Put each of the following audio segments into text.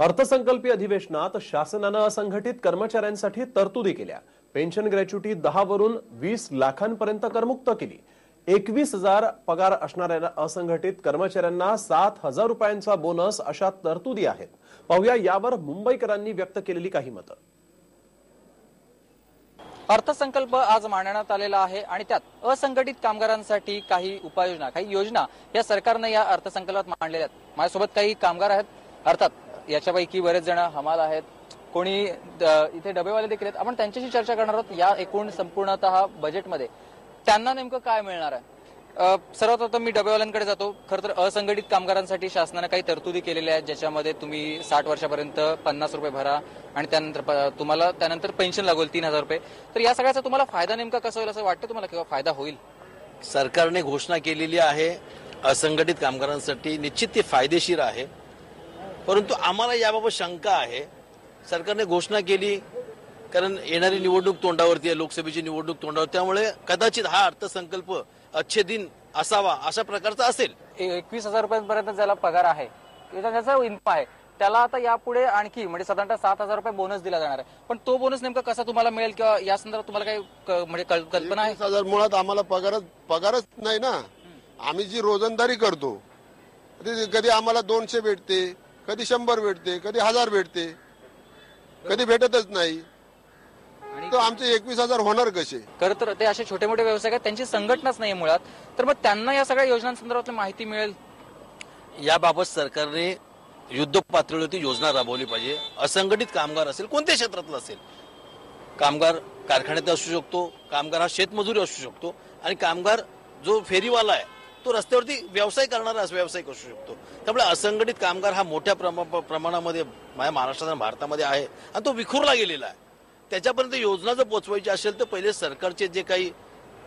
अर्थसंकल्पीय अधिवेशनात शासनानं असंघटित कर्मचाऱ्यांसाठी तरतुदी केल्या. पेन्शन ग्रॅच्युटी दहा वरून वीस लाखांपर्यंत करमुक्त केली. एकवीस हजार पगार असणाऱ्या असंघटित कर्मचाऱ्यांना सात हजार रुपयांचा बोनस अशा तरतुदी आहेत. पाहूया यावर मुंबईकरांनी व्यक्त केलेली काही मतं. अर्थसंकल्प आज मांडण्यात आलेला आहे आणि त्यात असंघटित कामगारांसाठी काही उपाययोजना काही योजना या सरकारनं या अर्थसंकल्पात मांडलेल्या आहेत. माझ्यासोबत काही कामगार आहेत. अर्थात याच्यापैकी बरेच जण हमाल आहेत. कोणी द- इथे डबेवाले देखील आहेत. आपण त्यांच्याशी चर्चा करणार आहोत या एकूण संपूर्णतः बजेटमध्ये त्यांना नेमकं काय मिळणार आहे? सर्वात प्रथम मी डबेवाल्यांकडे जातो. खरं तर असंघटित कामगारांसाठी शासनानं काही तरतुदी केलेल्या आहेत ज्याच्यामध्ये तुम्ही साठ वर्षापर्यंत पन्नास रुपये भरा आणि त्यानंतर प- तुम्हाला त्यानंतर पेन्शन लागेल तीन हजार रुपये. तर या सगळ्याचा तुम्हाला फायदा नेमका कसा होईल असं वाटतं तुम्हाला किंवा फायदा होईल? सरकारने घोषणा केलेली आहे असंघटित कामगारांसाठी. निश्चित ती फायदेशीर आहे. परंतु आम्हाला याबाबत शंका आहे. सरकारने घोषणा केली कारण येणारी निवडणूक तोंडावरती आहे लोकसभेची निवडणूक तोंडावर त्यामुळे कदाचित हा अर्थसंकल्प अच्छे दिन असावा अशा प्रकारचा असेल. एकवीस हजार रुपयांपर्यंत ज्याला पगार आहे ज्याचा इन्कम आहे त्याला आता यापुढे आणखी म्हणजे साधारणतः सात हजार रुपये बोनस दिला जाणार आहे. पण तो बोनस नेमका कसा तुम्हाला मिळेल किंवा या संदर्भात तुम्हाला काही म्हणजे कल- कल्पना आहे? हजार मुळात आम्हाला पगारच पगारच नाही ना. आम्ही जी रोजंदारी करतो कधी आम्हाला दोनशे भेटते कधी शंभर भेटते कधी हजार भेटते. कधी भेटतच नाही. आणि तर आमचे एकवीस हजार होणार कसे? खरं तर ते असे छोटे मोठे व्यवसाय आहेत त्यांची संघटनाच नाही मुळात. तर मग त्यांना या सगळ्या योजनांसंदर्भातली माहिती मिळेल. याबाबत सरकारने युद्ध पातळीवरती योजना राबवली पाहिजे. असंघटित कामगार असेल कोणत्या क्षेत्रातला असेल. कामगार कारखान्यात असू शकतो कामगार हा शेतमजुरी असू शकतो. आणि कामगार जो फेरीवाला आहे तो रस्त्यावरती व्यवसाय करणारा व्यावसायिक असू शकतो. त्यामुळे असंघटित कामगार हा मोठ्या प्रमा- प्रमाणामध्ये माझ्या महाराष्ट्रात आणि भारतामध्ये आहे आणि तो विखुरला गेलेला आहे. त्याच्यापर्यंत योजना जर पोचवायची असेल तर पहिले सरकारचे जे काही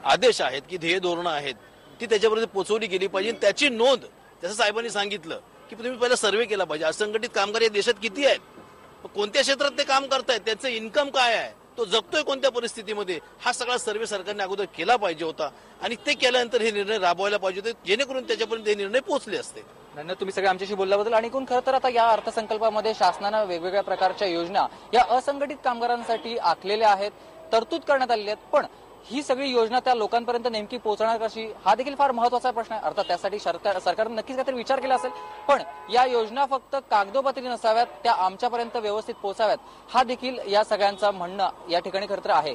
आदेश आहेत की ध्येय धोरणं आहेत ती त्याच्यापर्यंत पोचवली गेली पाहिजे. त्याची नोंद जसं साहेबांनी सांगितलं की तुम्ही पहिला सर्वे केला पाहिजे. असंघटित कामगार या देशात किती आहेत? कोणत्या क्षेत्रात ते काम करतायत? त्याचं इन्कम काय आहे? तो जगतोय कोणत्या परिस्थितीमध्ये? हा सगळा सर्वे सरकारने अगोदर केला पाहिजे होता. आणि ते केल्यानंतर हे निर्णय राबवायला पाहिजे होते. जेणेकरून त्याच्यापर्यंत हे निर्णय पोहोचले असते. धन्यवाद तुम्ही सगळे आमच्याशी बोलल्याबद्दल आणि एकूण खरं तर आता या अर्थसंकल्पामध्ये शासनानं वेगवेगळ्या प्रकारच्या योजना या असंघटित कामगारांसाठी आखलेल्या आहेत तरतूद करण्यात आलेल्या आहेत. पण ही सगळी योजना त्या लोकांपर्यंत नेमकी पोहोचणार कशी हा देखील फार महत्त्वाचा प्रश्न आहे. अर्थात त्यासाठी सरकार सरकारने नक्कीच काहीतरी विचार केला असेल. पण या योजना फक्त कागदोपत्री नसाव्यात त्या आमच्यापर्यंत व्यवस्थित पोहोचाव्यात हा देखील या सगळ्यांचा म्हणणं या ठिकाणी खरं तर आहे.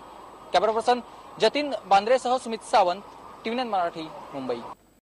कॅमेरा पर्सन जतीन बांद्रेसह सुमित सावंत टीव्ही मराठी मुंबई.